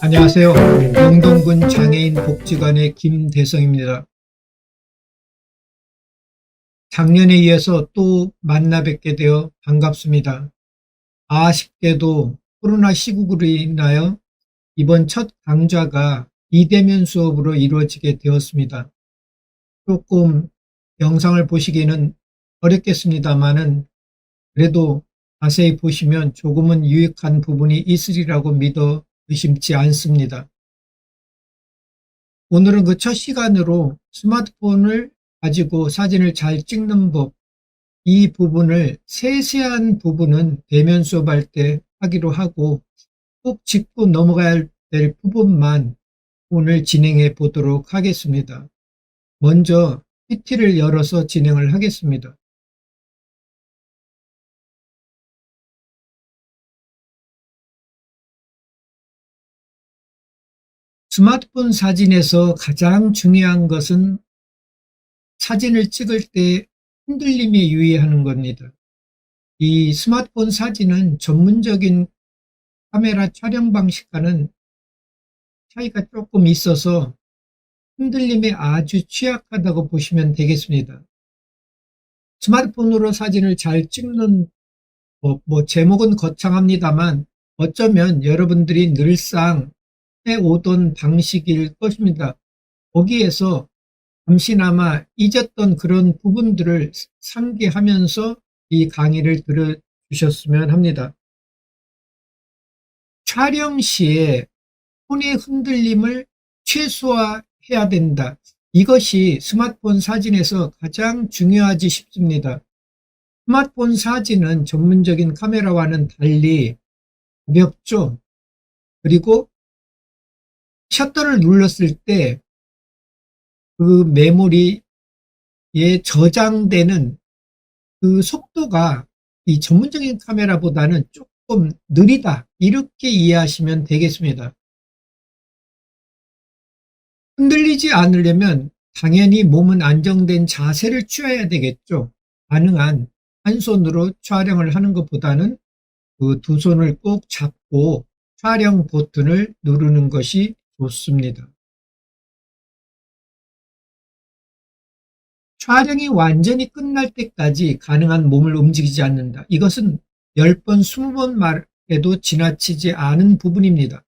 안녕하세요. 영동군 장애인 복지관의 김대성입니다. 작년에 이어서 또 만나 뵙게 되어 반갑습니다. 아쉽게도 코로나 시국으로 인하여 이번 첫 강좌가 비대면 수업으로 이루어지게 되었습니다. 조금 영상을 보시기에는 어렵겠습니다만은 그래도 자세히 보시면 조금은 유익한 부분이 있으리라고 믿어 의심치 않습니다. 오늘은 그 첫 시간으로 스마트폰을 가지고 사진을 잘 찍는 법, 이 부분을 세세한 부분은 대면 수업할 때 하기로 하고 꼭 짚고 넘어가야 될 부분만 오늘 진행해 보도록 하겠습니다. 먼저 PT를 열어서 진행을 하겠습니다. 스마트폰 사진에서 가장 중요한 것은 사진을 찍을 때 흔들림에 유의하는 겁니다. 이 스마트폰 사진은 전문적인 카메라 촬영 방식과는 차이가 조금 있어서 흔들림에 아주 취약하다고 보시면 되겠습니다. 스마트폰으로 사진을 잘 찍는 법, 뭐 제목은 거창합니다만 어쩌면 여러분들이 늘상 해오던 방식일 것입니다. 거기에서 잠시나마 잊었던 그런 부분들을 상기하면서 이 강의를 들어주셨으면 합니다. 촬영 시에 손의 흔들림을 최소화해야 된다. 이것이 스마트폰 사진에서 가장 중요하지 싶습니다. 스마트폰 사진은 전문적인 카메라와는 달리 가볍죠. 그리고 셔터를 눌렀을 때 그 메모리에 저장되는 그 속도가 이 전문적인 카메라보다는 조금 느리다. 이렇게 이해하시면 되겠습니다. 흔들리지 않으려면 당연히 몸은 안정된 자세를 취해야 되겠죠. 가능한 한 손으로 촬영을 하는 것보다는 그 두 손을 꼭 잡고 촬영 버튼을 누르는 것이 좋습니다. 촬영이 완전히 끝날 때까지 가능한 몸을 움직이지 않는다. 이것은 10번, 20번 말해도 지나치지 않은 부분입니다.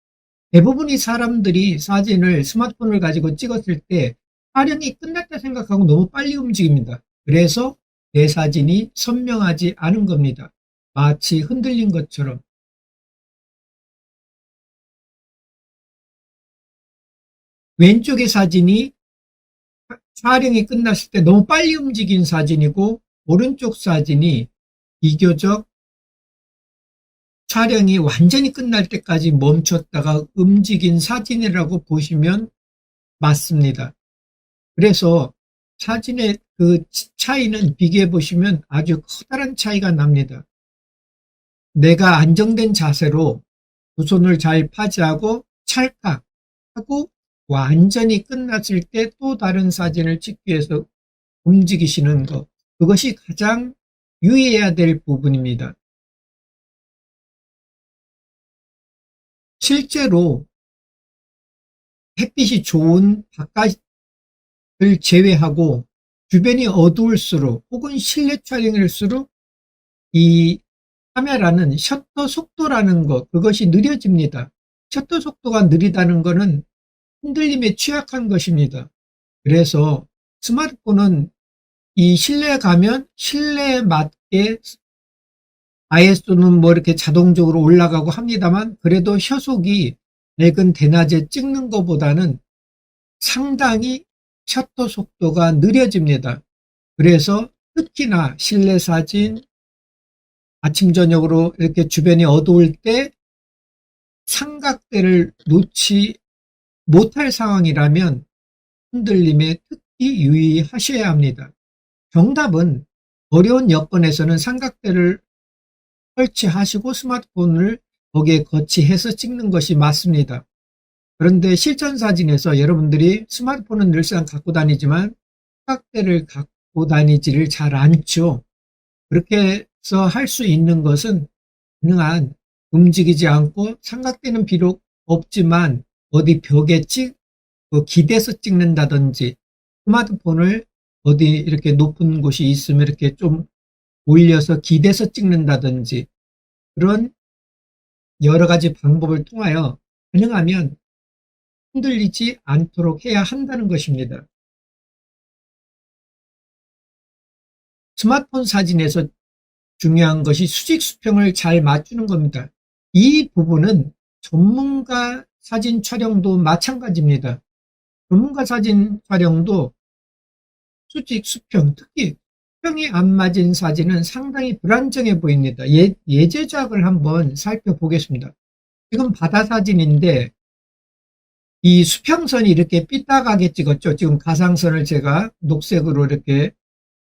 대부분의 사람들이 사진을 스마트폰을 가지고 찍었을 때 촬영이 끝났다 생각하고 너무 빨리 움직입니다. 그래서 내 사진이 선명하지 않은 겁니다. 마치 흔들린 것처럼. 왼쪽의 사진이 촬영이 끝났을 때 너무 빨리 움직인 사진이고 오른쪽 사진이 비교적 촬영이 완전히 끝날 때까지 멈췄다가 움직인 사진이라고 보시면 맞습니다. 그래서 사진의 그 차이는 비교해 보시면 아주 커다란 차이가 납니다. 내가 안정된 자세로 두 손을 잘 파지하고 찰칵 하고 완전히 끝났을 때 또 다른 사진을 찍기 위해서 움직이시는 것. 그것이 가장 유의해야 될 부분입니다. 실제로 햇빛이 좋은 바깥을 제외하고 주변이 어두울수록 혹은 실내 촬영일수록 이 카메라는 셔터 속도라는 것, 그것이 느려집니다. 셔터 속도가 느리다는 것은 흔들림에 취약한 것입니다. 그래서 스마트폰은 이 실내에 가면 실내에 맞게 ISO는 뭐 이렇게 자동적으로 올라가고 합니다만 그래도 셔속이 맑은 대낮에 찍는 것보다는 상당히 셔터 속도가 느려집니다. 그래서 특히나 실내 사진, 아침 저녁으로 이렇게 주변이 어두울 때 삼각대를 놓지 못할 상황이라면 흔들림에 특히 유의하셔야 합니다. 정답은 어려운 여건에서는 삼각대를 설치하시고 스마트폰을 거기에 거치해서 찍는 것이 맞습니다. 그런데 실전 사진에서 여러분들이 스마트폰은 늘상 갖고 다니지만 삼각대를 갖고 다니지를 잘 않죠. 그렇게 해서 할 수 있는 것은 가능한 움직이지 않고 삼각대는 비록 없지만 어디 벽에 찍, 그 기대서 찍는다든지 스마트폰을 어디 이렇게 높은 곳이 있으면 이렇게 좀 올려서 기대서 찍는다든지 그런 여러 가지 방법을 통하여 가능하면 흔들리지 않도록 해야 한다는 것입니다. 스마트폰 사진에서 중요한 것이 수직 수평을 잘 맞추는 겁니다. 이 부분은 전문가 사진 촬영도 마찬가지입니다. 전문가 사진 촬영도 수직 수평, 특히 수평이 안 맞은 사진은 상당히 불안정해 보입니다. 예, 예제작을 한번 살펴보겠습니다. 지금 바다 사진인데 이 수평선이 이렇게 삐딱하게 찍었죠. 지금 가상선을 제가 녹색으로 이렇게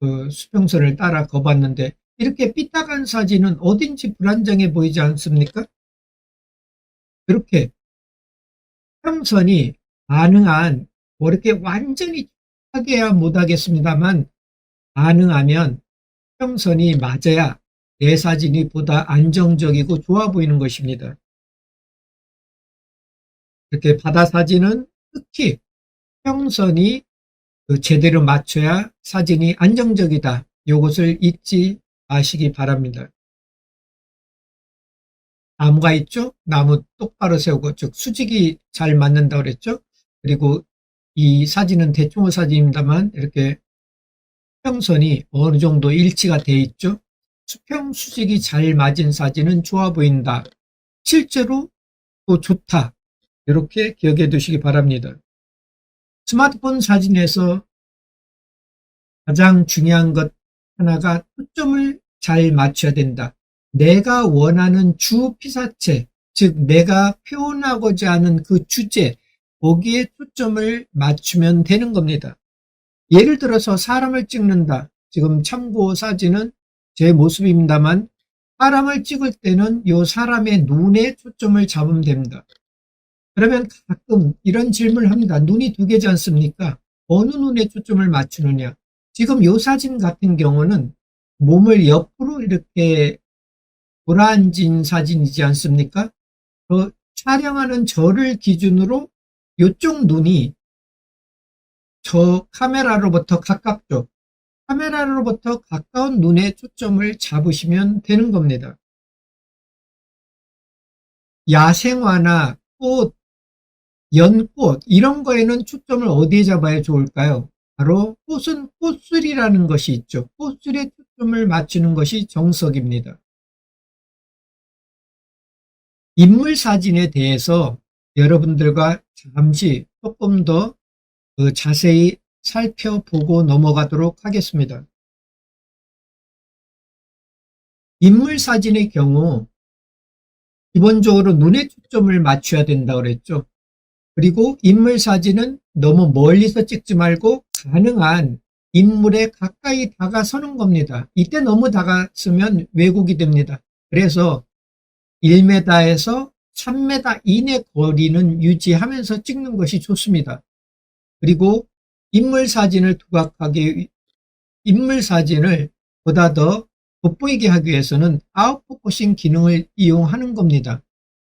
그 수평선을 따라 거봤는데 이렇게 삐딱한 사진은 어딘지 불안정해 보이지 않습니까? 이렇게 수평선이 가능한 뭐 이렇게 완전히 하게야 못하겠습니다만 가능하면 수평선이 맞아야 내 사진이 보다 안정적이고 좋아 보이는 것입니다. 이렇게 바다 사진은 특히 평선이 그 제대로 맞춰야 사진이 안정적이다. 이것을 잊지 마시기 바랍니다. 나무가 있죠? 나무 똑바로 세우고 즉 수직이 잘 맞는다 그랬죠? 그리고 이 사진은 대충의 사진입니다만 이렇게 수평선이 어느 정도 일치가 돼 있죠? 수평 수직이 잘 맞은 사진은 좋아 보인다. 실제로 또 좋다. 이렇게 기억해 두시기 바랍니다. 스마트폰 사진에서 가장 중요한 것 하나가 초점을 잘 맞춰야 된다. 내가 원하는 주 피사체, 즉 내가 표현하고자 하는 그 주제, 거기에 초점을 맞추면 되는 겁니다. 예를 들어서 사람을 찍는다. 지금 참고 사진은 제 모습입니다만 사람을 찍을 때는 이 사람의 눈에 초점을 잡으면 됩니다. 그러면 가끔 이런 질문을 합니다. 눈이 두 개지 않습니까? 어느 눈에 초점을 맞추느냐? 지금 이 사진 같은 경우는 몸을 옆으로 이렇게 돌아앉은 사진이지 않습니까? 그 촬영하는 저를 기준으로 이쪽 눈이 저 카메라로부터 가깝죠. 카메라로부터 가까운 눈에 초점을 잡으시면 되는 겁니다. 야생화나 꽃, 연꽃 이런 거에는 초점을 어디에 잡아야 좋을까요? 바로 꽃은 꽃술이라는 것이 있죠. 꽃술에 초점을 맞추는 것이 정석입니다. 인물 사진에 대해서 여러분들과 잠시 조금 더그 자세히 살펴보고 넘어가도록 하겠습니다. 인물 사진의 경우 기본적으로 눈에 초점을 맞춰야 된다고 그랬죠. 그리고 인물 사진은 너무 멀리서 찍지 말고 가능한 인물에 가까이 다가서는 겁니다. 이때 너무 다가서면 왜곡이 됩니다. 그래서 1m에서 3m 이내 거리는 유지하면서 찍는 것이 좋습니다. 그리고 인물 사진을 두각하게 인물 사진을 보다 더 돋보이게 하기 위해서는 아웃포커싱 기능을 이용하는 겁니다.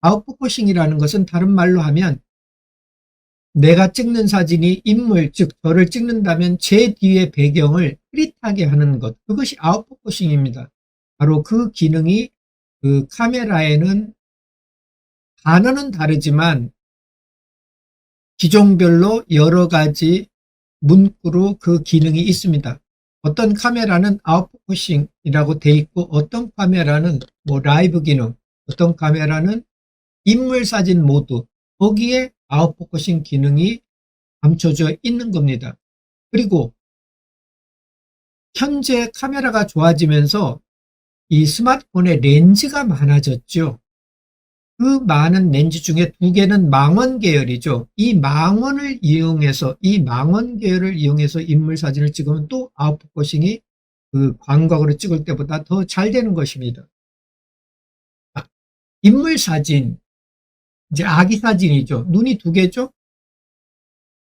아웃포커싱이라는 것은 다른 말로 하면 내가 찍는 사진이 인물, 즉 저를 찍는다면 제 뒤의 배경을 흐릿하게 하는 것. 그것이 아웃포커싱입니다. 바로 그 기능이 그 카메라에는 단어는 다르지만 기종별로 여러 가지 문구로 그 기능이 있습니다. 어떤 카메라는 아웃포커싱이라고 돼 있고 어떤 카메라는 뭐 라이브 기능, 어떤 카메라는 인물 사진 모드 거기에 아웃포커싱 기능이 감춰져 있는 겁니다. 그리고 현재 카메라가 좋아지면서 이 스마트폰에 렌즈가 많아졌죠. 그 많은 렌즈 중에 두 개는 망원 계열이죠. 이 망원을 이용해서 이 망원 계열을 이용해서 인물 사진을 찍으면 또 아웃포커싱이 그 광각으로 찍을 때보다 더 잘 되는 것입니다. 아, 인물 사진 이제 아기 사진이죠. 눈이 두 개죠.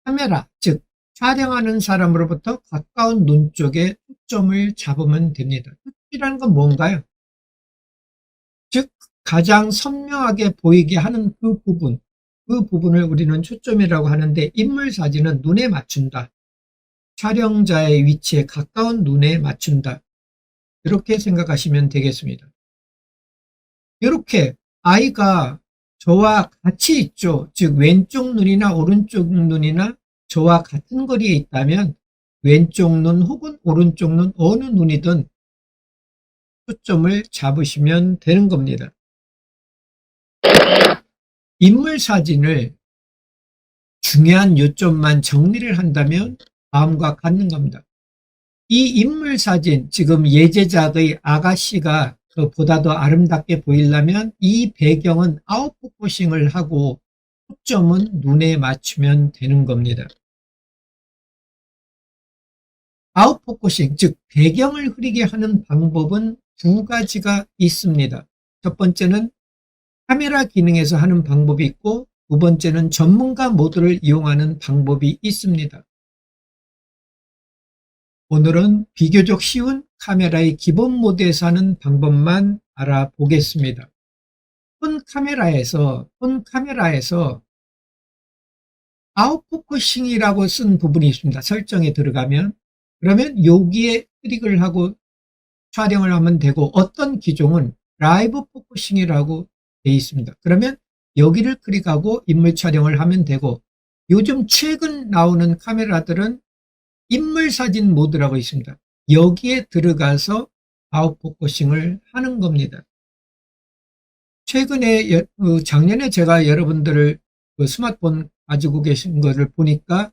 카메라 즉 촬영하는 사람으로부터 가까운 눈 쪽에 초점을 잡으면 됩니다. 초점이라는 건 뭔가요? 즉 가장 선명하게 보이게 하는 그 부분, 그 부분을 우리는 초점이라고 하는데 인물 사진은 눈에 맞춘다. 촬영자의 위치에 가까운 눈에 맞춘다. 이렇게 생각하시면 되겠습니다. 이렇게 아이가 저와 같이 있죠. 즉 왼쪽 눈이나 오른쪽 눈이나 저와 같은 거리에 있다면 왼쪽 눈 혹은 오른쪽 눈 어느 눈이든 초점을 잡으시면 되는 겁니다. 인물 사진을 중요한 요점만 정리를 한다면 다음과 같는 겁니다. 이 인물 사진, 지금 예제작의 아가씨가 보다 더 아름답게 보이려면 이 배경은 아웃포커싱을 하고 초점은 눈에 맞추면 되는 겁니다. 아웃포커싱, 즉 배경을 흐리게 하는 방법은 두 가지가 있습니다. 첫 번째는 카메라 기능에서 하는 방법이 있고 두 번째는 전문가 모드를 이용하는 방법이 있습니다. 오늘은 비교적 쉬운 카메라의 기본 모드에서 하는 방법만 알아보겠습니다. 폰 카메라에서 폰 카메라에서 아웃포커싱이라고 쓴 부분이 있습니다. 설정에 들어가면 그러면 여기에 클릭을 하고 촬영을 하면 되고 어떤 기종은 라이브 포커싱이라고 되어 있습니다. 그러면 여기를 클릭하고 인물 촬영을 하면 되고 요즘 최근 나오는 카메라들은 인물 사진 모드라고 있습니다. 여기에 들어가서 아웃 포커싱을 하는 겁니다. 최근에 그 작년에 제가 여러분들을 그 스마트폰 가지고 계신 것을 보니까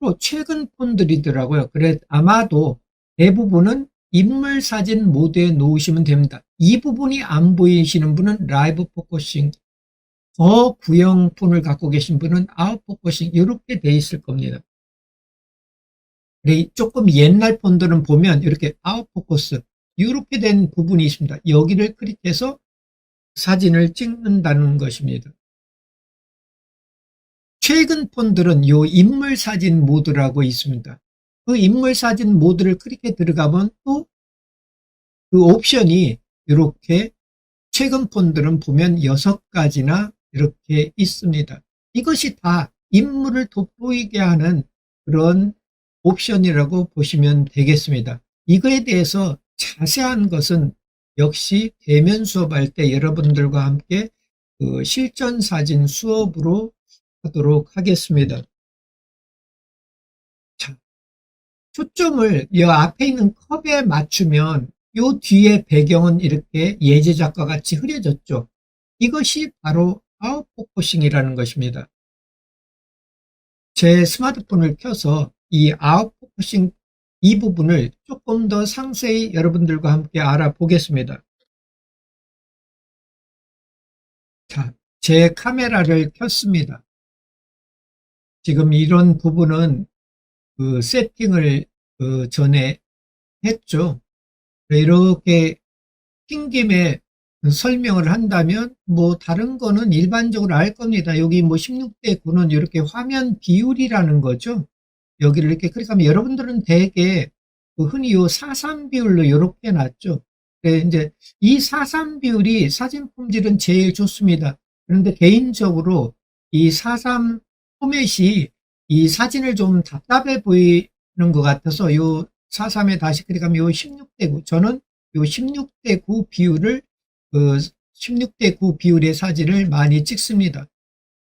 또 최근 폰들이더라고요. 그래 아마도 대부분은 인물 사진 모드에 놓으시면 됩니다. 이 부분이 안 보이시는 분은 라이브 포커싱, 더 구형 폰을 갖고 계신 분은 아웃 포커싱 이렇게 돼 있을 겁니다. 조금 옛날 폰들은 보면 이렇게 아웃 포커스 이렇게 된 부분이 있습니다. 여기를 클릭해서 사진을 찍는다는 것입니다. 최근 폰들은 요 인물 사진 모드라고 있습니다. 그 인물 사진 모드를 클릭해 들어가면 또 그 옵션이 이렇게 최근 폰들은 보면 여섯 가지나 이렇게 있습니다. 이것이 다 인물을 돋보이게 하는 그런 옵션이라고 보시면 되겠습니다. 이거에 대해서 자세한 것은 역시 대면 수업할 때 여러분들과 함께 그 실전 사진 수업으로 하도록 하겠습니다. 초점을 이 앞에 있는 컵에 맞추면 이 뒤에 배경은 이렇게 예제작과 같이 흐려졌죠. 이것이 바로 아웃포커싱이라는 것입니다. 제 스마트폰을 켜서 이 아웃포커싱 이 부분을 조금 더 상세히 여러분들과 함께 알아보겠습니다. 자, 제 카메라를 켰습니다. 지금 이런 부분은 그 세팅을 그 전에 했죠. 이렇게 튕김에 설명을 한다면 뭐 다른 거는 일반적으로 알 겁니다. 여기 뭐 16대 9는 이렇게 화면 비율이라는 거죠. 여기를 이렇게 클릭하면 여러분들은 대개 그 흔히 요 4:3 비율로 이렇게 놨죠. 네, 이제 이 4:3 비율이 사진 품질은 제일 좋습니다. 그런데 개인적으로 이 4:3 포맷이 이 사진을 좀 답답해 보이는 것 같아서 요 4.3에 다시 클릭하면 요 16대 9 저는 요 16대 9 비율을 그 16대 9 비율의 사진을 많이 찍습니다.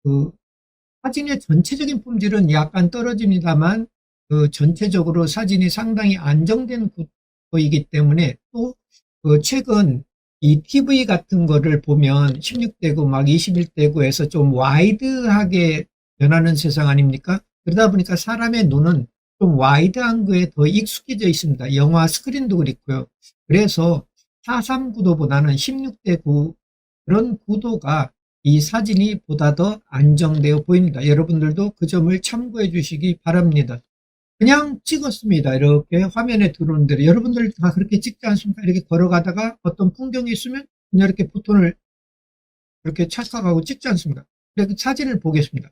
그 사진의 전체적인 품질은 약간 떨어집니다만 그 전체적으로 사진이 상당히 안정된 구도이기 때문에 또 그 최근 이 TV 같은 거를 보면 16대 9, 막 21대 9에서 좀 와이드하게 변하는 세상 아닙니까? 그러다 보니까 사람의 눈은 좀 와이드한 거에 더 익숙해져 있습니다. 영화 스크린도 그렇고요. 그래서 4.3 구도보다는 16대 9 그런 구도가 이 사진이 보다 더 안정되어 보입니다. 여러분들도 그 점을 참고해 주시기 바랍니다. 그냥 찍었습니다. 이렇게 화면에 들어오는 대로 여러분들 다 그렇게 찍지 않습니까? 이렇게 걸어가다가 어떤 풍경이 있으면 그냥 이렇게 포톤을 이렇게 착각하고 찍지 않습니까? 이렇게 사진을 보겠습니다.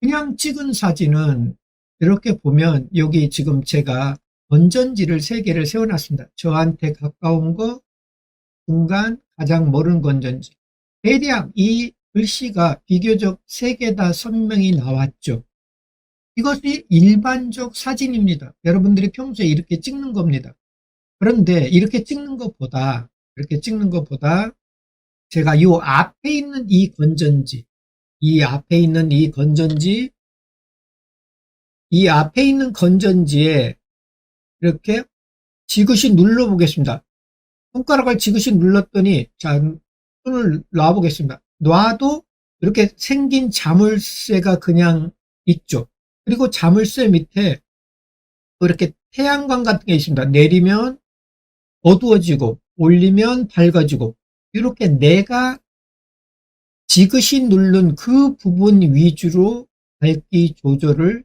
그냥 찍은 사진은 이렇게 보면 여기 지금 제가 건전지를 세 개를 세워놨습니다. 저한테 가까운 거, 중간, 가장 멀은 건전지. 대략 이 글씨가 비교적 세 개 다 선명히 나왔죠. 이것이 일반적 사진입니다. 여러분들이 평소에 이렇게 찍는 겁니다. 그런데 이렇게 찍는 것보다 이렇게 찍는 것보다 제가 요 앞에 있는 이 건전지 이 앞에 있는 이 건전지 이 앞에 있는 건전지에 이렇게 지그시 눌러 보겠습니다. 손가락을 지그시 눌렀더니 자 손을 놔 보겠습니다. 놔도 이렇게 생긴 자물쇠가 그냥 있죠. 그리고 자물쇠 밑에 또 이렇게 태양광 같은 게 있습니다. 내리면 어두워지고 올리면 밝아지고 이렇게 내가 지그시 누른 그 부분 위주로 밝기 조절을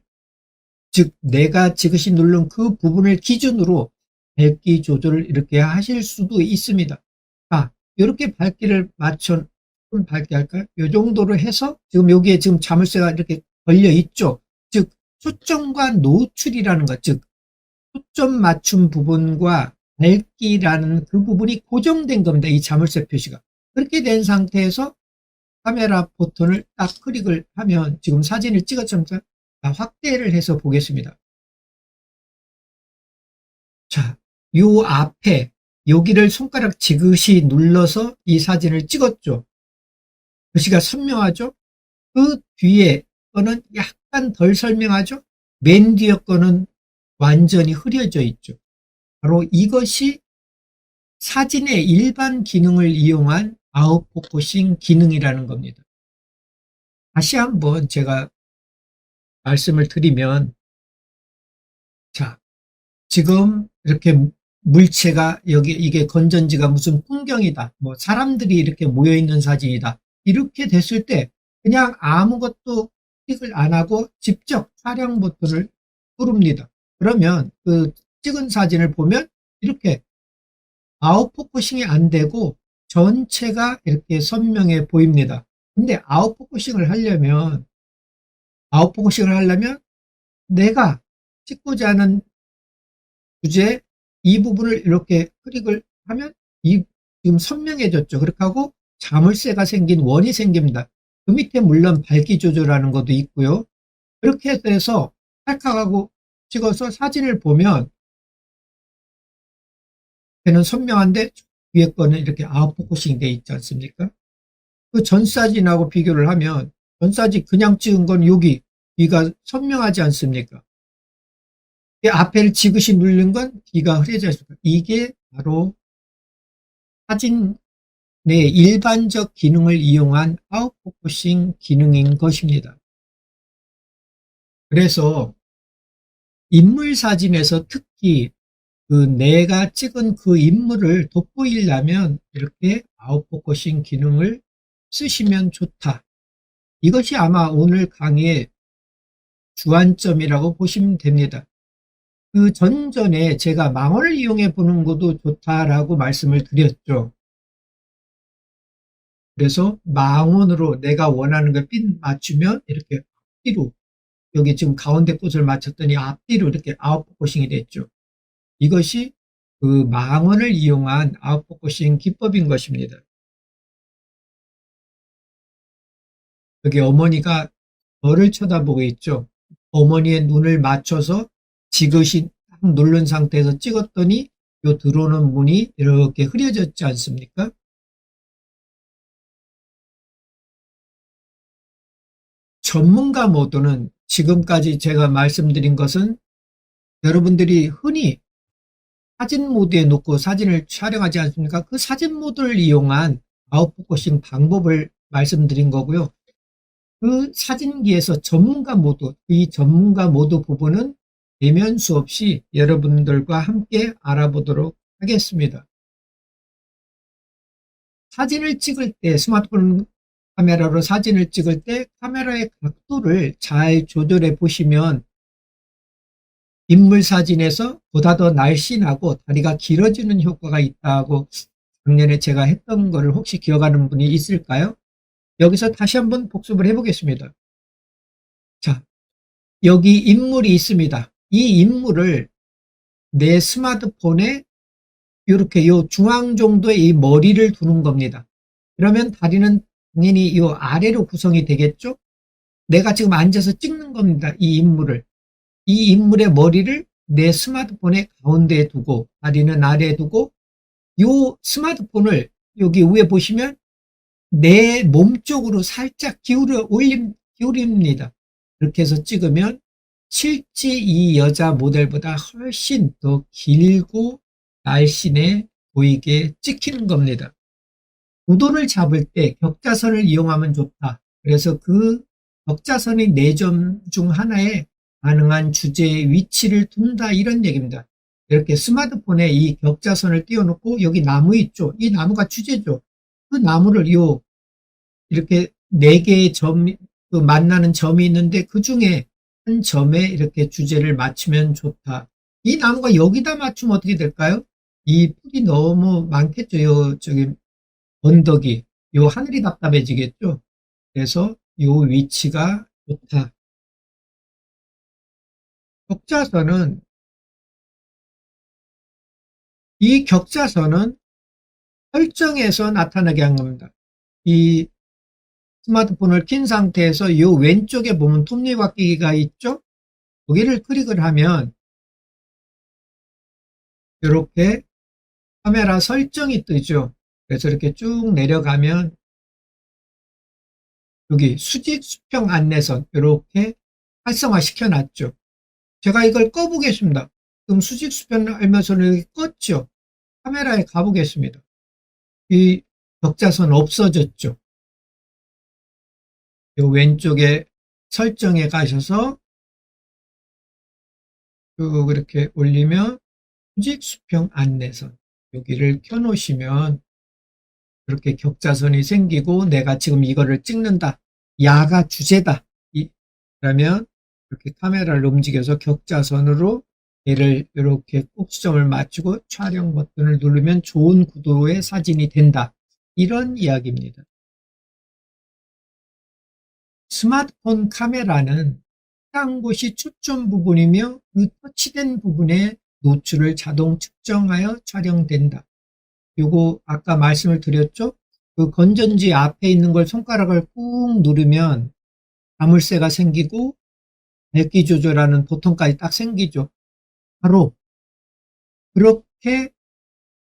즉 내가 지그시 누른 그 부분을 기준으로 밝기 조절을 이렇게 하실 수도 있습니다. 아, 이렇게 밝기를 맞춰 좀 밝게 할까요? 이 정도로 해서 지금 여기에 지금 자물쇠가 이렇게 걸려 있죠. 즉 초점과 노출이라는 것, 즉 초점 맞춤 부분과 밝기라는 그 부분이 고정된 겁니다. 이 자물쇠 표시가. 그렇게 된 상태에서 카메라 버튼을 딱 클릭을 하면 지금 사진을 찍었죠. 확대를 해서 보겠습니다. 자, 요 앞에 여기를 손가락 지그시 눌러서 이 사진을 찍었죠. 글씨가 선명하죠? 그 뒤에 거는 약간 덜 설명하죠? 맨 뒤에 거는 완전히 흐려져 있죠. 바로 이것이 사진의 일반 기능을 이용한 아웃포커싱 기능이라는 겁니다. 다시 한번 제가 말씀을 드리면 자 지금 이렇게 물체가 여기 이게 건전지가 무슨 풍경이다. 뭐 사람들이 이렇게 모여 있는 사진이다. 이렇게 됐을 때 그냥 아무것도 클릭을 안 하고 직접 촬영 버튼을 누릅니다. 그러면 그 찍은 사진을 보면 이렇게 아웃포커싱이 안 되고 전체가 이렇게 선명해 보입니다 근데 아웃포커싱을 하려면 아웃포커싱을 하려면 내가 찍고자 하는 주제 이 부분을 이렇게 클릭을 하면 이 지금 선명해졌죠. 그렇게 하고 자물쇠가 생긴 원이 생깁니다. 그 밑에 물론 밝기 조절하는 것도 있고요. 그렇게 해서 찰칵하고 찍어서 사진을 보면 걔는 선명한데 위에 거는 이렇게 아웃포커싱 돼 있지 않습니까? 그 전 사진하고 비교를 하면 전 사진 그냥 찍은 건 여기 귀가 선명하지 않습니까? 앞에를 지그시 누른 건 귀가 흐려져 있습니다. 이게 바로 사진 내 일반적 기능을 이용한 아웃포커싱 기능인 것입니다. 그래서 인물 사진에서 특히 그 내가 찍은 그 인물을 돋보이려면 이렇게 아웃포커싱 기능을 쓰시면 좋다. 이것이 아마 오늘 강의의 주안점이라고 보시면 됩니다. 그 전전에 제가 망원을 이용해 보는 것도 좋다라고 말씀을 드렸죠. 그래서 망원으로 내가 원하는 걸핀 맞추면 이렇게 앞뒤로 여기 지금 가운데 꽃을 맞췄더니 앞뒤로 이렇게 아웃포커싱이 됐죠. 이것이 그 망원을 이용한 아웃포커싱 기법인 것입니다. 여기 어머니가 저를 쳐다보고 있죠. 어머니의 눈을 맞춰서 지그시 딱 누른 상태에서 찍었더니 요 들어오는 문이 이렇게 흐려졌지 않습니까? 전문가 모드는 지금까지 제가 말씀드린 것은 여러분들이 흔히 사진 모드에 놓고 사진을 촬영하지 않습니까? 그 사진 모드를 이용한 아웃포커싱 방법을 말씀드린 거고요. 그 사진기에서 전문가 모드, 이 전문가 모드 부분은 대면 수없이 여러분들과 함께 알아보도록 하겠습니다. 사진을 찍을 때 스마트폰 카메라로 사진을 찍을 때 카메라의 각도를 잘 조절해 보시면 인물 사진에서 보다 더 날씬하고 다리가 길어지는 효과가 있다고 작년에 제가 했던 거를 혹시 기억하는 분이 있을까요? 여기서 다시 한번 복습을 해보겠습니다. 자, 여기 인물이 있습니다. 이 인물을 내 스마트폰에 이렇게 요 중앙 정도의 이 머리를 두는 겁니다. 그러면 다리는 당연히 요 아래로 구성이 되겠죠? 내가 지금 앉아서 찍는 겁니다. 이 인물을. 이 인물의 머리를 내 스마트폰의 가운데에 두고 다리는 아래에 두고 요 스마트폰을 여기 위에 보시면 내 몸 쪽으로 살짝 기울여 올림 기울입니다. 그렇게 해서 찍으면 실제 이 여자 모델보다 훨씬 더 길고 날씬해 보이게 찍히는 겁니다. 구도를 잡을 때 격자선을 이용하면 좋다. 그래서 그 격자선의 네 점 중 하나에 가능한 주제의 위치를 둔다 이런 얘기입니다. 이렇게 스마트폰에 이 격자선을 띄워놓고 여기 나무 있죠. 이 나무가 주제죠. 그 나무를 요 이렇게 네 개의 점이 그 만나는 점이 있는데 그 중에 한 점에 이렇게 주제를 맞추면 좋다. 이 나무가 여기다 맞추면 어떻게 될까요? 이 풀이 너무 많겠죠. 요 저기 언덕이 요 하늘이 답답해지겠죠. 그래서 요 위치가 좋다. 격자선은 이 격자선은 설정에서 나타나게 한 겁니다. 이 스마트폰을 킨 상태에서 이 왼쪽에 보면 톱니바퀴가 있죠? 거기를 클릭을 하면 이렇게 카메라 설정이 뜨죠. 그래서 이렇게 쭉 내려가면 여기 수직 수평 안내선 이렇게 활성화 시켜놨죠. 제가 이걸 꺼보겠습니다. 그럼 수직 수평 안내선을 껐죠. 카메라에 가보겠습니다. 이 격자선 없어졌죠. 요 왼쪽에 설정에 가셔서 쭉 이렇게 올리면 수직 수평 안내선 여기를 켜놓으시면 이렇게 격자선이 생기고 내가 지금 이거를 찍는다. 야가 주제다. 이, 그러면 이렇게 카메라를 움직여서 격자선으로 얘를 이렇게 꼭지점을 맞추고 촬영 버튼을 누르면 좋은 구도의 사진이 된다. 이런 이야기입니다. 스마트폰 카메라는 해당 곳이 초점 부분이며 그 터치된 부분의 노출을 자동 측정하여 촬영된다. 요거 아까 말씀을 드렸죠? 그 건전지 앞에 있는 걸 손가락을 꾹 누르면 자물쇠가 생기고 밝기 조절하는 보통까지 딱 생기죠. 바로 그렇게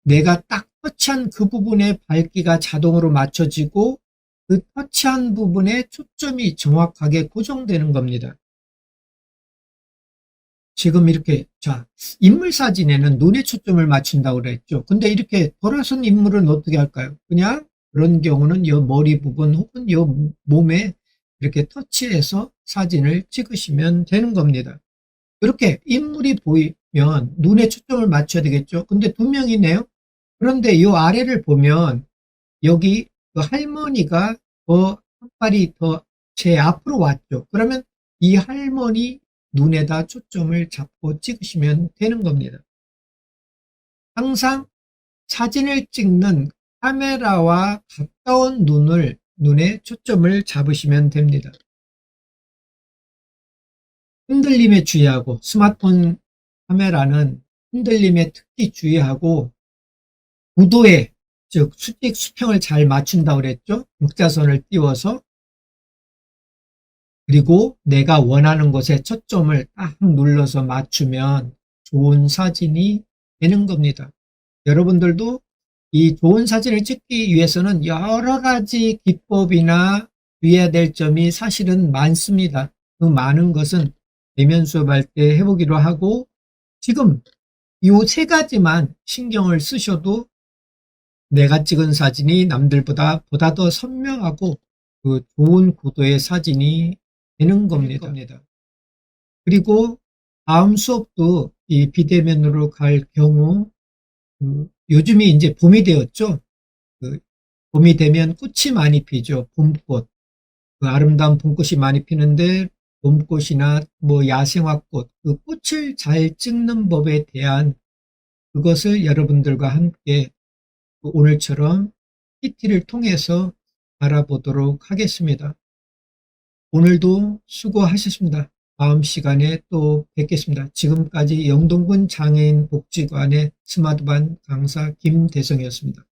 내가 딱 터치한 그 부분의 밝기가 자동으로 맞춰지고 그 터치한 부분에 초점이 정확하게 고정되는 겁니다. 지금 이렇게 자 인물 사진에는 눈에 초점을 맞춘다고 그랬죠. 근데 이렇게 돌아선 인물은 어떻게 할까요? 그냥 그런 경우는 이 머리 부분 혹은 이 몸에 이렇게 터치해서 사진을 찍으시면 되는 겁니다. 이렇게 인물이 보이면 눈에 초점을 맞춰야 되겠죠. 근데 두 명이네요. 그런데 이 아래를 보면 여기 그 할머니가 더 한 발이 더 제 앞으로 왔죠. 그러면 이 할머니 눈에다 초점을 잡고 찍으시면 되는 겁니다. 항상 사진을 찍는 카메라와 가까운 눈을 눈에 초점을 잡으시면 됩니다. 흔들림에 주의하고 스마트폰 카메라는 흔들림에 특히 주의하고 구도에 즉 수직 수평을 잘 맞춘다고 그랬죠. 격자선을 띄워서 그리고 내가 원하는 곳에 초점을 딱 눌러서 맞추면 좋은 사진이 되는 겁니다. 여러분들도 이 좋은 사진을 찍기 위해서는 여러 가지 기법이나 주의해야 될 점이 사실은 많습니다. 그 많은 것은 대면 수업할 때 해보기로 하고 지금 이 세 가지만 신경을 쓰셔도 내가 찍은 사진이 남들보다 보다 더 선명하고 그 좋은 구도의 사진이 되는 겁니다. 그리고 다음 수업도 이 비대면으로 갈 경우 그 요즘이 이제 봄이 되었죠. 그 봄이 되면 꽃이 많이 피죠. 봄꽃. 그 아름다운 봄꽃이 많이 피는데 봄꽃이나 뭐 야생화꽃, 그 꽃을 잘 찍는 법에 대한 그것을 여러분들과 함께 그 오늘처럼 PT를 통해서 알아보도록 하겠습니다. 오늘도 수고하셨습니다. 다음 시간에 또 뵙겠습니다. 지금까지 영동군 장애인 복지관의 스마트반 강사 김대성이었습니다.